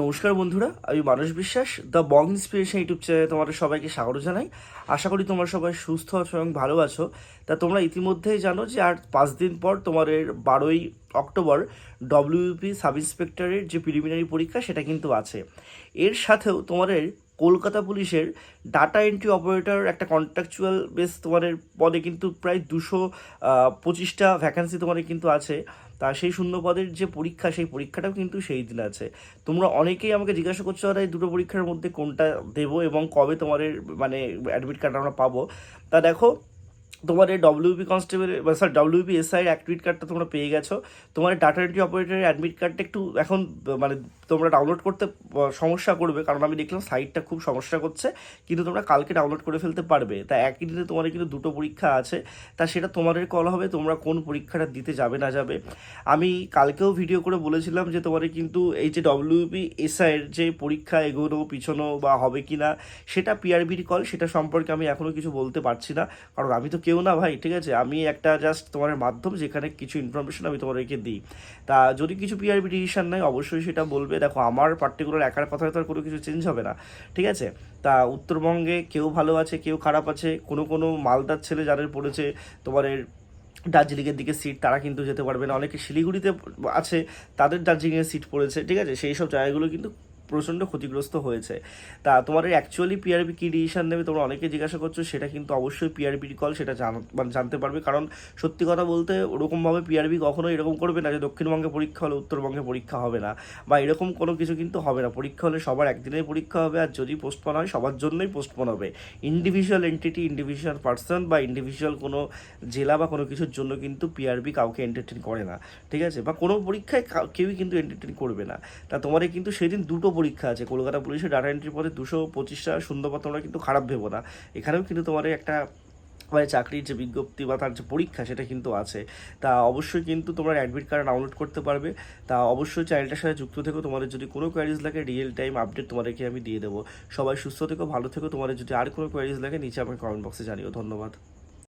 নমস্কার বন্ধুরা, আমি মানস বিশ্বাস, দ্য বং ইন্সপিরেশন ইউটিউব চ্যানেলে তোমাদের সবাইকে স্বাগত জানাই। আশা করি তোমরা সবাই সুস্থ আছো এবং ভালো আছো। তা তোমরা ইতিমধ্যেই জানো যে আর পাঁচ দিন পর তোমাদের বারোই অক্টোবর ডব্লিউপি সাব ইন্সপেক্টরের যে প্রিলিমিনারি পরীক্ষা, সেটা কিন্তু আছে। এর সাথেও তোমাদের কলকাতা পুলিশের ডাটা এন্ট্রি অপারেটর একটা কন্ট্রাকচুয়াল বেস তোমাদের পদে কিন্তু প্রায় দুশো পঁচিশটা ভ্যাকান্সি তোমাদের কিন্তু আছে। তা সেই শূন্য পদের যে পরীক্ষা, সেই পরীক্ষাটাও কিন্তু সেই দিন আছে। তোমরা অনেকেই আমাকে জিজ্ঞাসা করছ, দাদা, এই দুটো পরীক্ষার মধ্যে কোনটা দেবো এবং কবে তোমাদের মানে অ্যাডমিট কার্ড আমরা পাবো? তা দেখো, তোমার এই WP constable sorry WB SI admit কার্ডটা তোমরা পেয়ে গেছো। তোমার ডাটা এন্ট্রি অপারেটরের অ্যাডমিট কার্ডটা একটু এখন মানে তোমরা ডাউনলোড করতে সমস্যা করবে, কারণ আমি দেখলাম সাইটটা খুব সমস্যা করছে, কিন্তু তোমরা কালকে ডাউনলোড করে ফেলতে পারবে। তা একই দিনে তোমাদের কিন্তু দুটো পরীক্ষা আছে, তা সেটা তোমাদের কল হবে, তোমরা কোন পরীক্ষাটা দিতে যাবে, না যাবে। আমি কালকেও ভিডিও করে বলেছিলাম যে তোমাদের কিন্তু এই যে ডব্লিউপি এসআইয়ের যে পরীক্ষা, এগোনো, পিছনো বা হবে কি না সেটা পিআরবির কল সেটা সম্পর্কে আমি এখনও কিছু বলতে পারছি না, কারণ আমি তো কেউ না ভাই, ঠিক আছে? আমি একটা জাস্ট তোমার মাধ্যম যেখানে কিছু ইনফরমেশন আমি তোমাদেরকে দিই। তা যদি কিছু পিআরবি ডিসিশন নেয় অবশ্যই সেটা বলবে। দেখো, আমার পার্টিকুলার একার কথা তো আর কোনো কিছু চেঞ্জ হবে না। ঠিক আছে? তা উত্তরবঙ্গে কেউ ভালো আছে, কেউ খারাপ আছে, কোনো কোনো মালদার ছেলে যাদের পড়েছে, তোমার দার্জিলিংয়ের দিকে সিট তারা কিন্তু যেতে পারবে না। অনেকে শিলিগুড়িতে আছে, তাদের দার্জিলিংয়ের সিট পড়েছে, ঠিক আছে? সেই সব জায়গাগুলো কিন্তু প্রচণ্ড ক্ষতিগ্রস্ত হয়েছে। তা তোমাদের অ্যাকচুয়ালি পিআরবি কী ডিসিশন নেবে তোমরা অনেকে জিজ্ঞাসা করছ, সেটা কিন্তু অবশ্যই পিআরবির কল সেটা মানে জানতে পারবে। কারণ সত্যি কথা বলতে ওরকমভাবে পিআরবি কখনো এরকম করবে না যে দক্ষিণবঙ্গে পরীক্ষা হলে উত্তরবঙ্গে পরীক্ষা হবে না বা এরকম কোনো কিছু কিন্তু হবে না। পরীক্ষা হলে সবার একদিনের পরীক্ষা হবে আর যদি পোস্টপন হয়, সবার জন্যই পোস্টপন হবে। ইন্ডিভিজুয়াল এন্টিটি ইন্ডিভিজুয়াল পার্সন বা ইন্ডিভিজুয়াল কোনো জেলা বা কোনো কিছুর জন্য কিন্তু পিআরবি কাউকে এন্টারটেন করে না। ঠিক আছে? বা কোনো পরীক্ষায় কেউই কিন্তু এন্টারটেন করবে না। তা তোমাদের কিন্তু সেদিন দুটো পরীক্ষা আছে। কলকাতা পুলিশের ডাটা এন্ট্রি পদে দুশো পঁচিশটা শূন্যপদ, তোমরা কিন্তু খারাপ ভেবো না। এখানেও কিন্তু তোমার একটা মানে চাকরির যে বিজ্ঞপ্তি বা তার যে পরীক্ষা সেটা কিন্তু আছে। তা অবশ্যই কিন্তু তোমরা অ্যাডমিট কার্ড ডাউনলোড করতে পারবে। তা অবশ্যই চ্যানেলটার সাথে যুক্ত থেকো। তোমাদের যদি কোনো কোয়ারিজ লাগে রিয়েল টাইম আপডেট তোমাদেরকে আমি দিয়ে দেবো। সবাই সুস্থ থেকো, ভালো থেকো। তোমাদের যদি আর কোনো কোয়ারিজ লাগে, নিচে আমাকে কমেন্ট বক্সে জানিও। ধন্যবাদ।